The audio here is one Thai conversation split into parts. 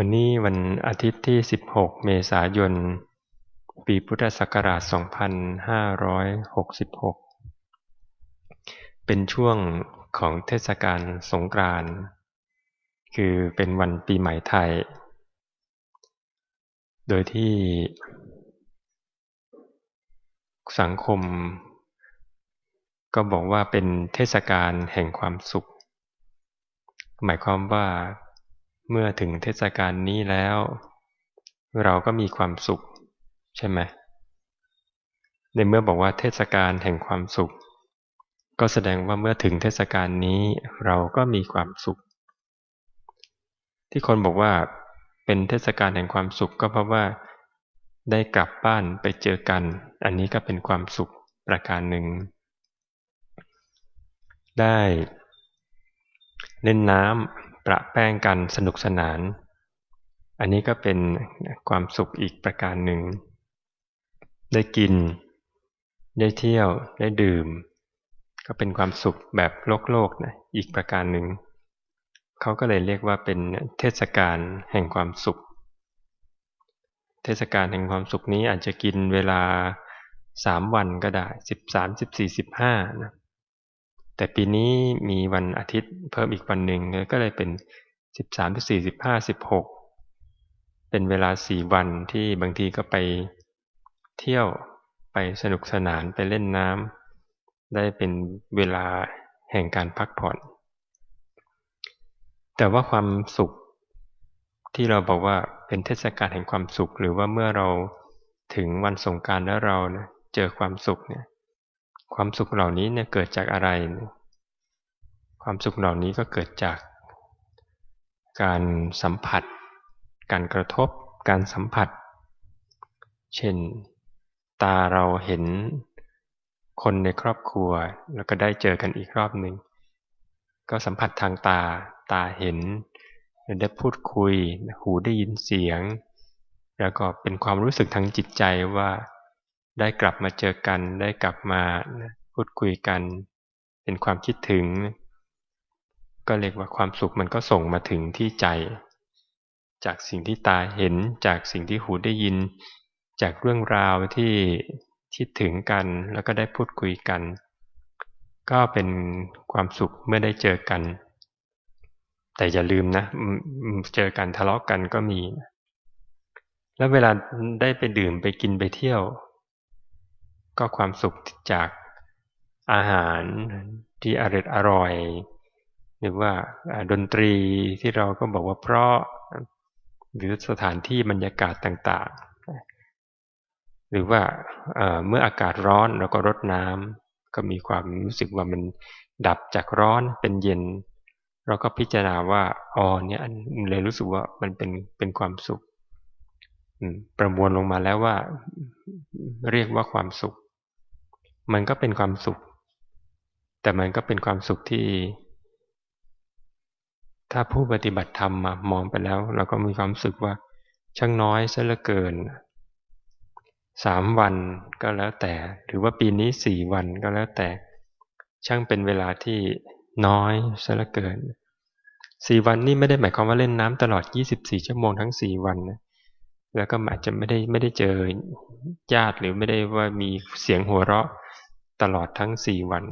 วันนี้วันอาทิตย์ที่ 16 เมษายน ปีพุทธศักราช 2566 เป็นช่วงของเทศกาลสงกรานต์ คือเป็นวันปีใหม่ไทย โดยที่สังคม ก็บอกว่าเป็นเทศกาลแห่งความสุข หมายความว่า เมื่อถึงเทศกาลนี้แล้ว เราก็มีความสุข ใช่ไหมในเมื่อบอกว่าเทศกาลแห่งความสุข ก็แสดงว่าเมื่อถึงเทศกาลนี้เราก็มีความสุข ที่คนบอกว่าเป็นเทศกาลแห่งความสุขก็เพราะว่า ได้กลับบ้านไปเจอกัน อันนี้ก็เป็นความสุขประการหนึ่ง ได้เล่นน้ำ ประแป้งกันสนุกสนาน อันนี้ก็เป็นความสุขอีกประการหนึ่ง ได้กิน ได้เที่ยว ได้ดื่ม ก็เป็นความสุขแบบโลกโลกนะอีกประการหนึ่ง เขาก็เลยเรียกว่าเป็นเทศกาลแห่งความสุข เทศกาลแห่งความสุขนี้อาจจะกินเวลาสามวันก็ได้สิบสามสิบสี่สิบห้านะ แต่ปีนี้มีวันอาทิตย์เพิ่มอีกวันหนึ่งก็เลยเป็นสิบสามสี่สิบห้าสิบหกเป็นเวลาสี่วันที่บางทีก็ไปเที่ยวไปสนุกสนานไปเล่นน้ำได้เป็นเวลาแห่งการพักผ่อน แต่ว่าความสุขที่เราบอกว่าเป็นเทศกาลแห่งความสุข หรือว่าเมื่อเราถึงวันสงการแล้วเราเจอความสุขเนี่ย ความสุขเหล่านี้เนี่ยเกิดจากอะไร ความสุขเหล่านี้ก็เกิดจาก การสัมผัส การกระทบ การสัมผัส เช่น ตาเราเห็นคนในครอบครัว แล้วก็ได้เจอกันอีกรอบหนึ่ง ก็สัมผัสทางตา ตาเห็น ได้พูดคุย หูได้ยินเสียง แล้วก็เป็นความรู้สึกทางจิตใจว่า ได้กลับมาเจอกัน ได้กลับมาพูดคุยกัน เป็นความคิดถึง ก็เรียกว่าความสุขมันก็ส่งมาถึงที่ใจ จากสิ่งที่ตาเห็น จากสิ่งที่หูได้ยิน จากเรื่องราวที่คิดถึงกัน แล้วก็ได้พูดคุยกัน ก็เป็นความสุขเมื่อได้เจอกัน แต่อย่าลืมนะ เจอกันทะเลาะกกันก็มี แล้วเวลาได้ไปดื่มไปกินไปเที่ยว ก็ความสุขจากอาหารที่อร่อยอร่อย หรือว่าดนตรีที่เราก็บอกว่าเพราะหรือสถานที่บรรยากาศต่างๆ หรือว่าเมื่ออากาศร้อนเราก็รดน้ำก็มีความรู้สึกว่ามันดับจากร้อนเป็นเย็น เราก็พิจารณาว่าอ๋อเนี่ยเลยรู้สึกว่ามันเป็นเป็นความสุขประมวลลงมาแล้วว่า เรียกว่าความสุข มันก็เป็นความสุข แต่มันก็เป็นความสุขที่ ถ้าผู้ปฏิบัติธรรมมามองไปแล้ว เราก็มีความรู้สึกว่า ช่างน้อยซะเหลือเกินสามวันก็แล้วแต่ หรือว่าปีนี้สี่วันก็แล้วแต่ ช่างเป็นเวลาที่น้อยซะเหลือเกินสี่วันนี่ไม่ได้หมายความว่าเล่นน้ำตลอดยี่สิบสี่ชั่วโมงทั้งสี่วันนะแล้วก็อาจจะไม่ได้ไม่ได้เจอญาติหรือไม่ได้ว่ามีเสียงหัวเราะ ตลอดทั้งสี่วัน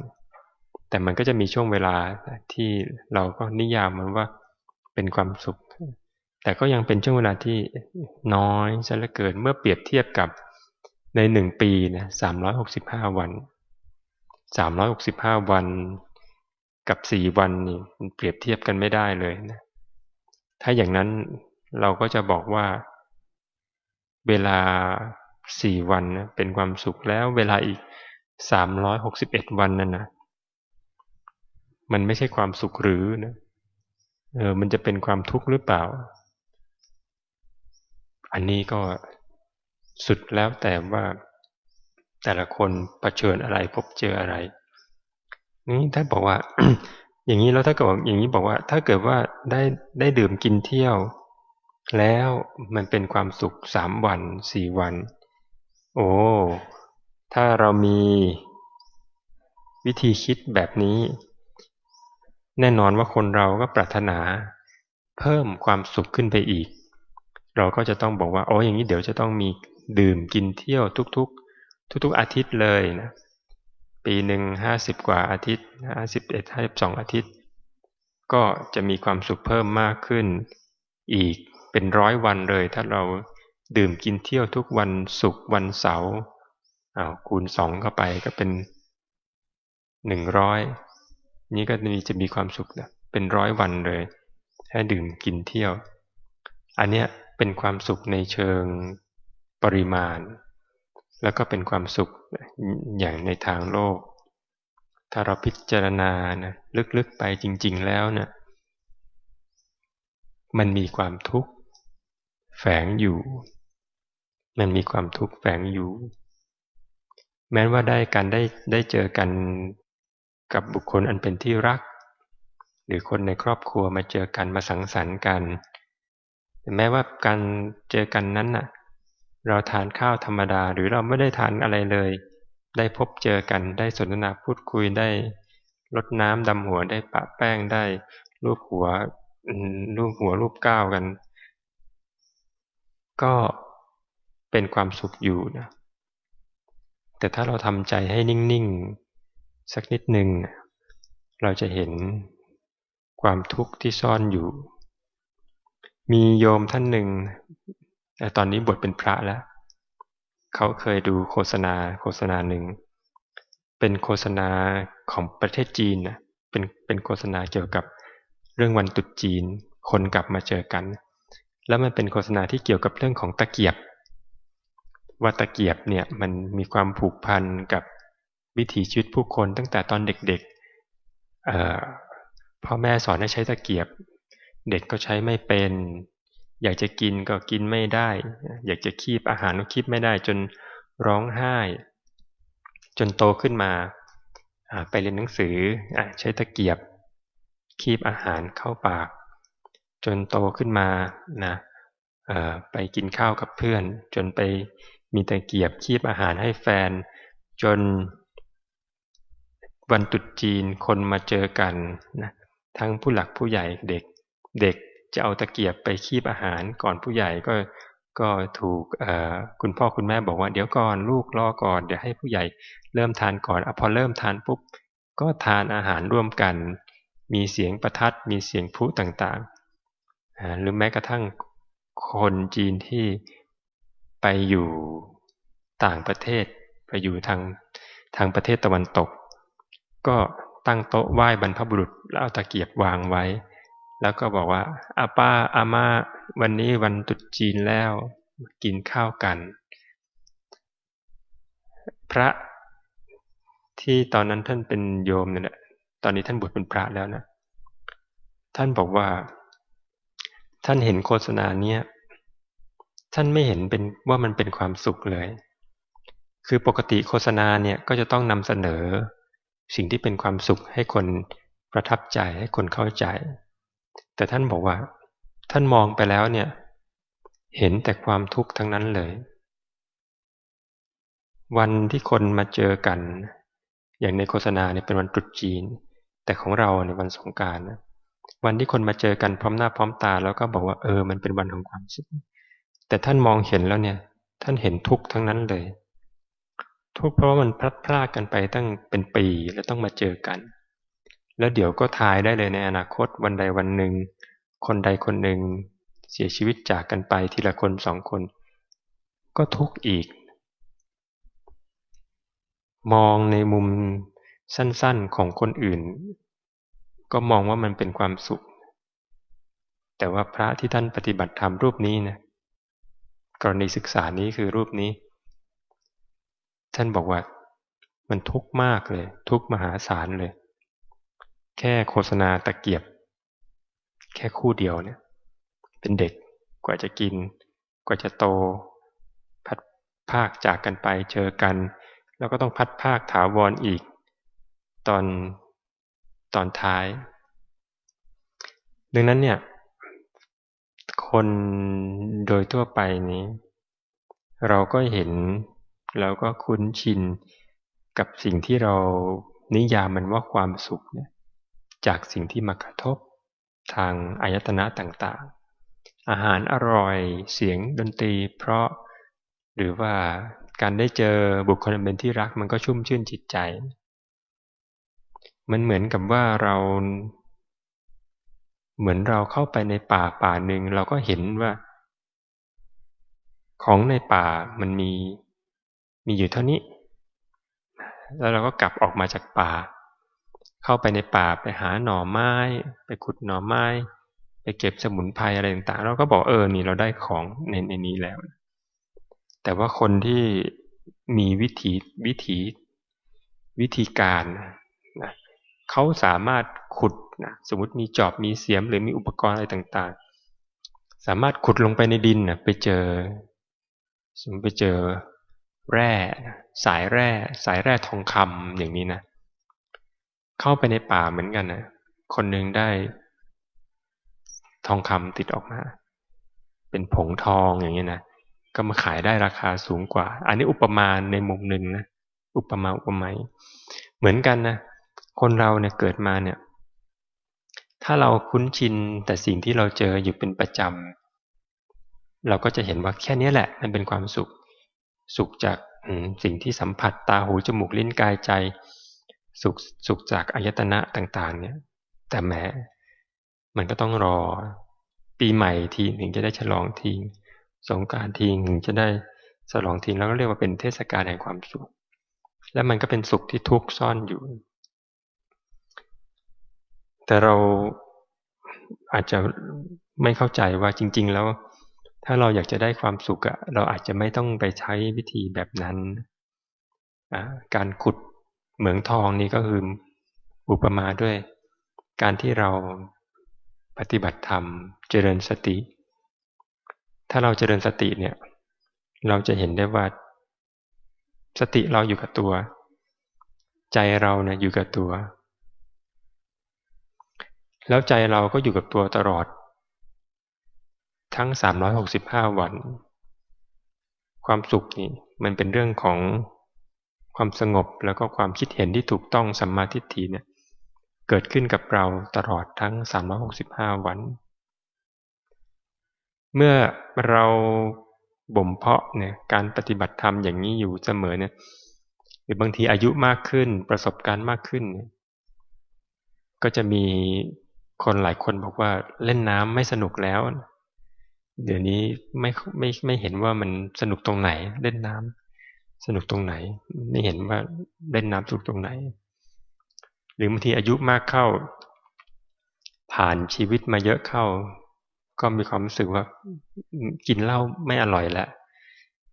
แต่มันก็จะมีช่วงเวลาที่เราก็นิยามมันว่าเป็นความสุข แต่ก็ยังเป็นช่วงเวลาที่น้อยซะเหลือเกินเมื่อเปรียบเทียบกับในหนึ่งปีนะสามร้อยหกสิบห้าวันสามร้อยหกสิบห้าวันกับสี่วันนี่เปรียบเทียบกันไม่ได้เลยนะ ถ้าอย่างนั้นเราก็จะบอกว่า เวลาสี่วันเป็นความสุขแล้วเวลาอีก สามร้อยหกสิบเอ็ดวันนั่นนะมันไม่ใช่ความสุขหรือนะเออมันจะเป็นความทุกข์หรือเปล่า อันนี้ก็สุดแล้วแต่ว่าแต่ละคนปรเชิญอะไรพบเจออะไรนี่ถ้าบอกว่า อย่างนี้แล้วถ้าเกิดอย่างนี้บอกว่า ถ้าเกิดว่าได้ได้ดื่มกินเที่ยว แล้วมันเป็นความสุขสามวันสี่วัน โอ้ ถ้าเรามีวิธีคิดแบบนี้ แน่นอนว่าคนเราก็ปรารถนา เพิ่มความสุขขึ้นไปอีก เราก็จะต้องบอกว่าโอ้อย่างนี้เดี๋ยวจะต้องมีดื่มกินเที่ยวทุกๆ ทุกๆ อาทิตย์เลยนะปีหนึ่งห้าสิบกว่าอาทิตย์ห้าสิบเอ็ดห้าสิบสองอาทิตย์ ก็จะมีความสุขเพิ่มมากขึ้น อีกเป็นร้อยวันเลย ถ้าเราดื่มกินเที่ยวทุกวันศุกร์วันเสาร์ อาคูณสองเข้าไปก็เป็นหนึ่งร้อยนี่ก็มีจะมีความสุขนะเป็นร้อยวันเลยให้ดื่มกินเที่ยว อันเนี้ยเป็นความสุขในเชิงปริมาณ แล้วก็เป็นความสุขอย่างในทางโลก ถ้าเราพิจารณานะลึกๆไปจริง ๆแล้วเนะี่ยมันมีความทุกข์แฝงอยู่ มันมีความทุกข์แฝงอยู่ แม้ว่าได้การได้ได้เจอกันกับบุคคลอันเป็นที่รัก หรือคนในครอบครัวมาเจอกันมาสังสรรค์กันแม้ว่าการเจอกันนั้นน่ะ เราทานข้าวธรรมดาหรือเราไม่ได้ทานอะไรเลย ได้พบเจอกันได้สนทนาพูดคุยได้ลดน้ำดำหัวได้ปะแป้งได้รูปหัวรูปหัวรูปก้าวกัน ก็เป็นความสุขอยู่นะ แต่ถ้าเราทำใจให้นิ่งๆ สักนิดหนึ่ง เราจะเห็นความทุกข์ที่ซ่อนอยู่ มีโยมท่านหนึ่ง แต่ตอนนี้บวชเป็นพระแล้ว เขาเคยดูโฆษณาโฆษณาหนึ่ง เป็นโฆษณาของประเทศจีนนะเป็นเป็นโฆษณาเกี่ยวกับเรื่องวันตุษจีน คนกลับมาเจอกัน แล้วมันเป็นโฆษณาที่เกี่ยวกับเรื่องของตะเกียบ ว่าตะเกียบเนี่ยมันมีความผูกพันกับวิถีชีวิตผู้คนตั้งแต่ตอนเด็กๆพ่อแม่สอนให้ใช้ตะเกียบ เด็กก็ใช้ไม่เป็น อยากจะกินก็กินไม่ได้ อยากจะคีบอาหารก็คีบไม่ได้จนร้องไห้ จนโตขึ้นมาไปเรียนหนังสือใช้ตะเกียบ คีบอาหารเข้าปาก จนโตขึ้นมานะไปกินข้าวกับเพื่อน จนไป มีตะเกียบคีบอาหารให้แฟน จนวันตุดจีนคนมาเจอกันนะทั้งผู้หลักผู้ใหญ่เด็กเด็กจะเอาตะเกียบไปคีบอาหารก่อนผู้ใหญ่ก็ก็ถูกคุณพ่อคุณแม่บอกว่าเดี๋ยวก่อนลูกรอก่อนเดี๋ยวให้ผู้ใหญ่เริ่มทานก่อนอพอเริ่มทานปุ๊บก็ทานอาหารร่วมกัน มีเสียงประทัดมีเสียงพลุต่างๆหรือแม้กระทั่งคนจีนที่ ไปอยู่ต่างประเทศ ไปอยู่ทางทางประเทศตะวันตก ก็ตั้งโต๊ะไหว้บรรพบุรุษแล้วเอาตะเกียบวางไว้ แล้วก็บอกว่าอาป้าอาม่าวันนี้วันตุษจีนแล้วกินข้าวกัน พระที่ตอนนั้นท่านเป็นโยมเนี่ย ตอนนี้ท่านบวชเป็นพระแล้วนะ ท่านบอกว่า ท่านเห็นโฆษณาเนี้ย ท่านไม่เห็นเป็นว่ามันเป็นความสุขเลย คือปกติโฆษณาเนี่ยก็จะต้องนำเสนอ สิ่งที่เป็นความสุขให้คนประทับใจให้คนเข้าใจ แต่ท่านบอกว่า ท่านมองไปแล้วเนี่ย เห็นแต่ความทุกข์ทั้งนั้นเลย วันที่คนมาเจอกัน อย่างในโฆษณาเนี่ยเป็นวันตรุษจีน แต่ของเราในวันสงการนะวันที่คนมาเจอกันพร้อมหน้าพร้อมตา แล้วก็บอกว่าเออมันเป็นวันของความสุข แต่ท่านมองเห็นแล้วเนี่ย ท่านเห็นทุกข์ทั้งนั้นเลย ทุกข์เพราะว่ามันพลัดพรากกันไปตั้งเป็นปีแล้วต้องมาเจอกัน แล้วเดี๋ยวก็ทายได้เลยในอนาคตวันใดวันหนึ่ง คนใดคนหนึ่งเสียชีวิตจากกันไปทีละคนสองคน ก็ทุกข์อีก มองในมุมสั้นๆของคนอื่น ก็มองว่ามันเป็นความสุข แต่ว่าพระที่ท่านปฏิบัติธรรมรูปนี้นะ กรณีศึกษานี้คือรูปนี้ ท่านบอกว่า มันทุกข์มากเลย ทุกข์มหาศาลเลย แค่โฆษณาตะเกียบ แค่คู่เดียวเนี่ย เป็นเด็กกว่าจะกิน กว่าจะโต พัดภาคจากกันไปเจอกัน แล้วก็ต้องพัดภาคถาวรออีก ตอนตอนท้าย ดังนั้นเนี่ย คนโดยทั่วไปนี้ เราก็เห็นเราก็คุ้นชินกับสิ่งที่เรานิยามมันว่าความสุขเนี่ยจากสิ่งที่มากระทบทางอายตนะต่างๆ อาหารอร่อยเสียงดนตรี เพราะหรือว่าการได้เจอบุคคลเป็นที่รักมันก็ชุ่มชื่นจิตใจ มันเหมือนกับว่าเรา เหมือนเราเข้าไปในป่าป่าหนึ่งเราก็เห็นว่า ของในป่ามันมีมีอยู่เท่านี้ แล้วเราก็กลับออกมาจากป่า เข้าไปในป่าไปหาหน่อไม้ ไปขุดหน่อไม้ ไปเก็บสมุนไพรอะไรต่างๆ เราก็บอกเออนี่เราได้ของในในนี้แล้ว แต่ว่าคนที่มีวิธีวิธีวิธีการ เขาสามารถขุดนะสมมติมีจอบมีเสียมหรือมีอุปกรณ์อะไรต่างๆ สามารถขุดลงไปในดินนะไปเจอ สมมติไปเจอแร่สายแร่ สายแร่ทองคำอย่างนี้นะ เข้าไปในป่าเหมือนกันนะคนหนึ่งได้ทองคำติดออกมา เป็นผงทองอย่างนี้นะก็มาขายได้ราคาสูงกว่า อันนี้อุปมาในมุมหนึ่งนะ อุปมาอุปไมยเหมือนกันนะ คนเราเนี่ยเกิดมาเนี่ย ถ้าเราคุ้นชินแต่สิ่งที่เราเจออยู่เป็นประจำเราก็จะเห็นว่าแค่นี้แหละ มันเป็นความสุข สุขจากสิ่งที่สัมผัสตาหูจมูกลิ้นกายใจ สุขสุขจากอายตนะต่าง ๆ เนี่ย แต่แม้มันก็ต้องรอ ปีใหม่ทีถึงจะได้ฉลองทีสงการทีถึงจะได้ฉลองทีแล้วก็เรียกว่าเป็นเทศกาลแห่งความสุข และมันก็เป็นสุขที่ทุกซ่อนอยู่ แต่เราอาจจะไม่เข้าใจว่าจริง ๆ แล้ว ถ้าเราอยากจะได้ความสุขอะเราอาจจะไม่ต้องไปใช้วิธีแบบนั้นการขุดเหมืองทองนี่ก็คืออุปมาด้วย การที่เราปฏิบัติธรรม เจริญสติ ถ้าเราเจริญสติเนี่ย เราจะเห็นได้ว่า สติเราอยู่กับตัว ใจเราเนี่ยอยู่กับตัว แล้วใจเราก็อยู่กับตัวตลอด ทั้ง 365 วัน ความสุขนี่มันเป็นเรื่องของความสงบแล้วก็ความคิดเห็นที่ถูกต้องสัมมาทิฏฐิเนี่ยเกิดขึ้นกับเราตลอดทั้ง 365 วัน เมื่อเราบ่มเพาะเนี่ยการปฏิบัติธรรมอย่างนี้อยู่เสมอเนี่ยหรือบางทีอายุมากขึ้นประสบการณ์มากขึ้น ก็จะมี คนหลายคนบอกว่าเล่นน้ำไม่สนุกแล้ว เดี๋ยวนี้ไม่ไม่ไม่เห็นว่ามันสนุกตรงไหน เล่นน้ำสนุกตรงไหน ไม่เห็นว่าเล่นน้ำสนุกตรงไหน หรือบางทีอายุมากเข้า ผ่านชีวิตมาเยอะเข้า ก็มีความรู้สึกว่ากินเหล้าไม่อร่อยแล้ว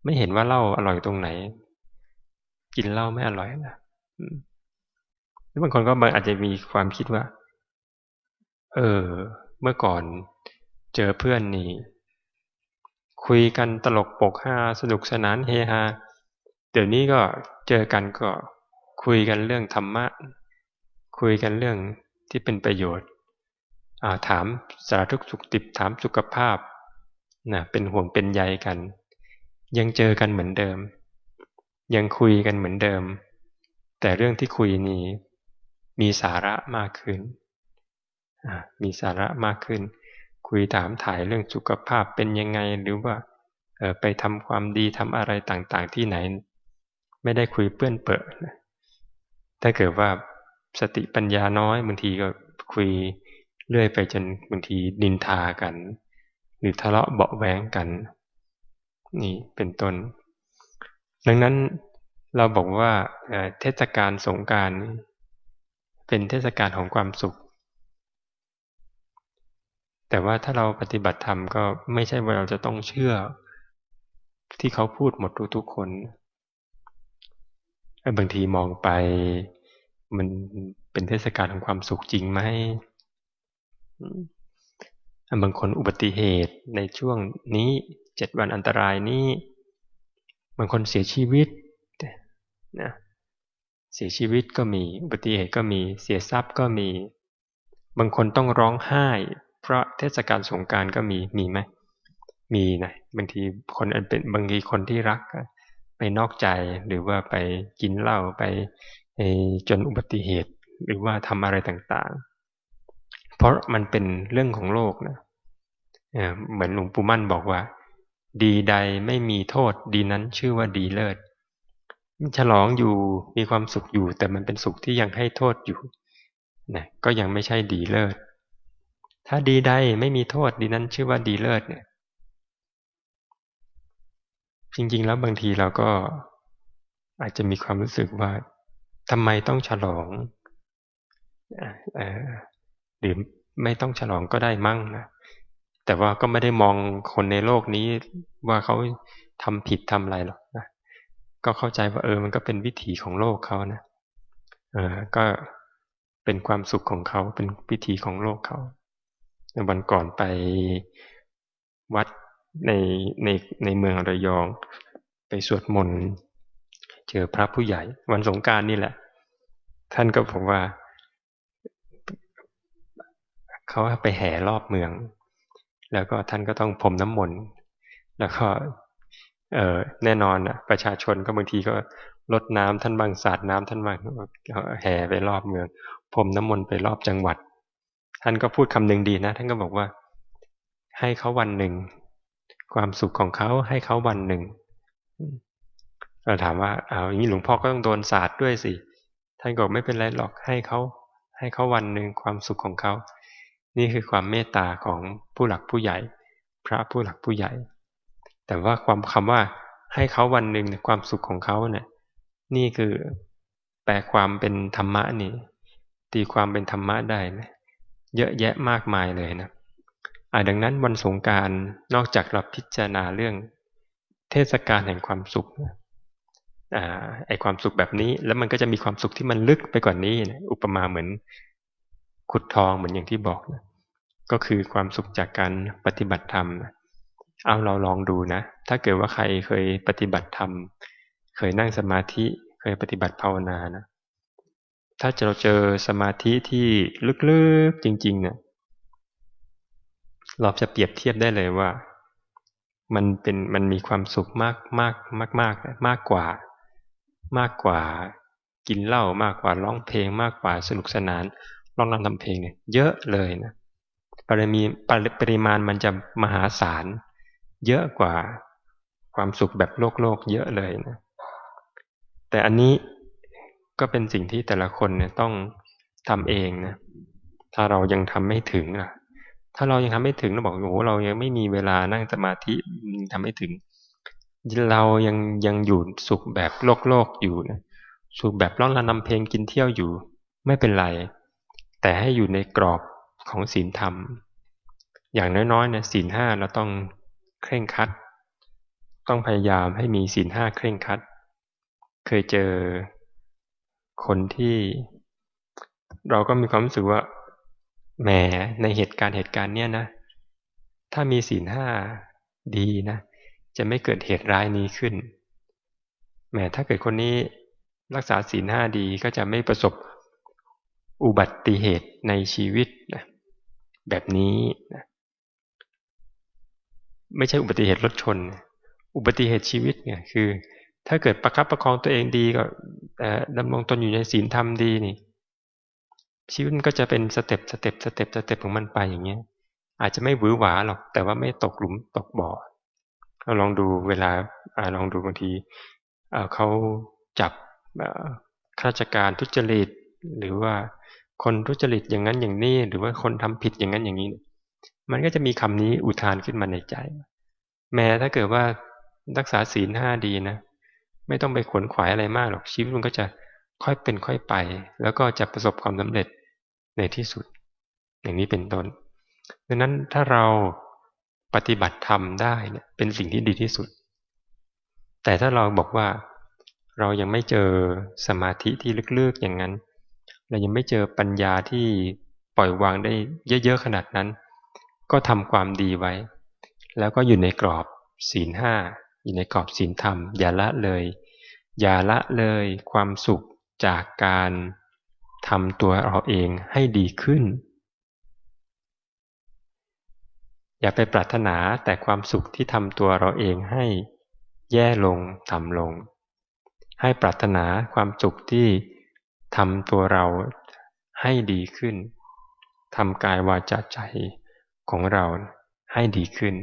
ไม่เห็นว่าเหล้าอร่อยตรงไหน กินเหล้าไม่อร่อยนะหรือบางคนก็อาจจะมีความคิดว่า เออ เมื่อก่อนเจอเพื่อนนี่ คุยกันตลกปกฮาสนุกสนานเฮฮา เดี๋ยวนี้ก็เจอกันก็คุยกันเรื่องธรรมะ คุยกันเรื่องที่เป็นประโยชน์ถามสารทุกสุขติบถามสุขภาพนะเป็นห่วงเป็นใยกัน ยังเจอกันเหมือนเดิม ยังคุยกันเหมือนเดิม แต่เรื่องที่คุยนี้มีสาระมากขึ้น มีสาระมากขึ้น คุยถามถ่ายเรื่องสุขภาพเป็นยังไงหรือว่าไปทำความดีทำอะไรต่างๆ ที่ไหน ไม่ได้คุยเปื้อนเปื้อถ้าเกิดว่าสติปัญญาน้อยบางทีก็คุยเรื่อยไปจนบางทีนินทากัน หรือทะเลาะเบาแหวงกัน นี่เป็นต้น ดังนั้นเราบอกว่าเทศกาลสงการเป็นเทศกาลของความสุข แต่ว่าถ้าเราปฏิบัติธรรมก็ไม่ใช่ว่าเราจะต้องเชื่อ ที่เขาพูดหมดทุกๆคนบางทีมองไป มันเป็นเทศกาลของความสุขจริงไหมบางคนอุบัติเหตุในช่วงนี้เจ็ดวันอันตรายนี้บางคนเสียชีวิตนะเสียชีวิตก็มี อุบัติเหตุก็มีเสียทรัพย์ก็มี บางคนต้องร้องไห้ เพราะเทศกาลสงการก็มีมีไหมมีนะบางทีคนเป็นบางทีคนที่รักไปนอกใจหรือว่าไปกินเหล้าไปจนอุบัติเหตุ หรือว่าทำอะไรต่างๆ เพราะมันเป็นเรื่องของโลกนะเหมือนหลวงปู่มั่นบอกว่า ดีใดไม่มีโทษดีนั้นชื่อว่าดีเลิศฉลองอยู่มีความสุขอยู่ แต่มันเป็นสุขที่ยังให้โทษอยู่นะก็ยังไม่ใช่ดีเลิศ ถ้าดีใดไม่มีโทษดีนั้นชื่อว่าดีเลิศเนี่ย จริง ๆ แล้วบางทีเราก็อาจจะมีความรู้สึกว่าทำไมต้องฉลองหรือไม่ต้องฉลองก็ได้มั่งนะแต่ว่าก็ไม่ได้มองคนในโลกนี้ว่าเขาทำผิดทำอะไรหรอกนะก็เข้าใจว่าเออมันก็เป็นวิถีของโลกเขานะเออก็เป็นความสุขของเขาเป็นวิถีของโลกเขา วันก่อนไปวัดในในในเมืองระยอง ไปสวดมนต์เจอพระผู้ใหญ่ วันสงการนี่แหละ ท่านก็บอกว่า เขาไปแห่รอบเมือง แล้วก็ท่านก็ต้องพรมน้ำมนต์แล้วก็เออแน่นอนอะ ประชาชนก็บางทีก็ลดน้ำท่านบางสาดน้ำท่านบางแห่ไปรอบเมืองพรมน้ำมนต์ไปรอบจังหวัด ท่านก็พูดคำหนึ่งดีนะ ท่านก็บอกว่า ให้เขาวันหนึ่ง ความสุขของเขาให้เขาวันหนึ่งเราถามว่าเอาอย่างนี้หลวงพ่อก็ต้องโดนสาดด้วยสิท่านก็ไม่เป็นไรหรอกให้เขาให้เขาวันหนึ่งความสุขของเขา นี่คือความเมตตาของผู้หลักผู้ใหญ่ พระผู้หลักผู้ใหญ่ แต่ว่าความคำว่าให้เขาวันหนึ่งความสุขของเขาเนี่ยนี่คือแปลความเป็นธรรมะนี่ตีความเป็นธรรมะได้นะ เยอะแยะมากมายเลยนะดังนั้นวันสงการนอกจากเราพิจารณาเรื่องเทศกาลแห่งความสุขอไอความสุขแบบนี้ แล้วมันก็จะมีความสุขที่มันลึกไปกว่านี้นะอุปมาเหมือนขุดทองเหมือนอย่างที่บอกนะก็คือความสุขจากการปฏิบัติธรรมนะเอาเราลองดูนะ ถ้าเกิดว่าใครเคยปฏิบัติธรรม เคยนั่งสมาธิ เคยปฏิบัติภาวนานะ ถ้าเราเจอสมาธิที่ลึกๆจริง ๆ เนี่ย เราจะเปรียบเทียบได้เลยว่า มันเป็นมันมีความสุขมากมากมากมากมากกว่า มากกว่า กินเหล้ามากกว่าร้องเพลงมากกว่าสนุกสนานร้องรำทำเพลงเนี่ย เยอะเลยนะปริมีปริมาณมันจะมหาศาล เยอะกว่าความสุขแบบโลกโลกเยอะเลยนะแต่อันนี้ ก็เป็นสิ่งที่แต่ละคนเนี่ยต้องทำเองนะถ้าเรายังทำไม่ถึงอะ ถ้าเรายังทำไม่ถึงเราบอกโอ้โหเรายังไม่มีเวลานั่งสมาธิทำไม่ถึง เรายังยังอยู่สุขแบบโลกโลกอยู่นะสุขแบบร้องรำนำเพลงกินเที่ยวอยู่ ไม่เป็นไร แต่ให้อยู่ในกรอบของศีลธรรม อย่างน้อยๆเนี่ยศีลห้าเราต้องเคร่งคัด ต้องพยายามให้มีศีลห้าเคร่งคัด เคยเจอ คนที่เราก็มีความรู้สึกว่าแหมในเหตุการณ์เหตุการณ์เนี้ยนะ ถ้ามีศีลห้าดีนะ จะไม่เกิดเหตุร้ายนี้ขึ้นแหมถ้าเกิดคนนี้รักษาศีลห้าดีก็จะไม่ประสบอุบัติเหตุในชีวิตนะแบบนี้นะไม่ใช่อุบัติเหตุรถชน อุบัติเหตุชีวิตเนี่ยคือ ถ้าเกิดประคับประคองตัวเองดีก็ดำรงตนอยู่ในศีลธรรมดีนี่ ชีวิตก็จะเป็นสเต็ปสเต็ปสเต็ปสเต็ปของมันไปอย่างเงี้ย อาจจะไม่หวือหวาหรอก แต่ว่าไม่ตกหลุมตกบ่อเราลองดูเวลาอลองดูบางทีเขาจับข้าราชการทุจริต หรือว่าคนทุจริตอย่างนั้นอย่างนี้ หรือว่าคนทำผิดอย่างนั้นอย่างนี้ มันก็จะมีคำนี้อุทานขึ้นมาในใจ แม้ถ้าเกิดว่ารักษาศีลห้าดีนะ ไม่ต้องไปขวนขวายอะไรมากหรอกชีวิตมันก็จะค่อยเป็นค่อยไป แล้วก็จะประสบความสำเร็จในที่สุด อย่างนี้เป็นต้นดังนั้นถ้าเราปฏิบัติธรรมได้เนี่ยเป็นสิ่งที่ดีที่สุด แต่ถ้าเราบอกว่าเรายังไม่เจอสมาธิที่ลึกๆอย่างนั้น เรายังไม่เจอปัญญาที่ปล่อยวางได้เยอะๆขนาดนั้น ก็ทำความดีไว้ แล้วก็อยู่ในกรอบศีลห้า อยู่ในกรอบศีลธรรม อย่าละเลย อย่าละเลยความสุขจากการทำตัวเราเองให้ดีขึ้น อย่าไปปรารถนาแต่ความสุขที่ทำตัวเราเองให้แย่ลงต่ำลง ให้ปรารถนาความสุขที่ทำตัวเราให้ดีขึ้นทำกายวาจาใจของเราให้ดีขึ้น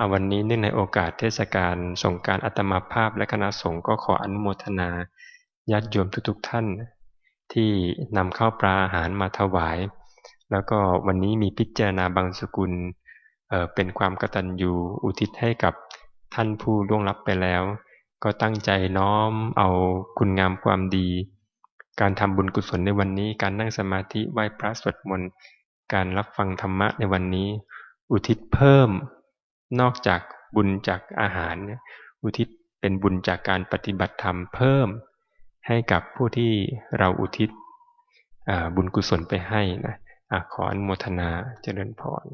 เอาวันนี้เนื่องในโอกาสเทศกาลสงการอัตมาภาพและคณะสงฆ์ก็ขออนุโมทนาญาติโยมทุกๆท่าน ที่นำข้าวปลาอาหารมาถวาย แล้วก็วันนี้มีพิจารณาบางสกุลเเป็นความกตัญญูอุทิศให้กับท่านผู้ล่วงลับไปแล้ว ก็ตั้งใจน้อมเอาคุณงามความดี การทำบุญกุศลในวันนี้ การนั่งสมาธิไหว้พระสวดมนต์การรับฟังธรรมะในวันนี้ อุทิศเพิ่ม นอกจากบุญจากอาหารอุทิศเป็นบุญจากการปฏิบัติธรรมเพิ่ม ให้กับผู้ที่เราอุทิศบุญกุศลไปให้นะขออนุโมทนาเจริญพร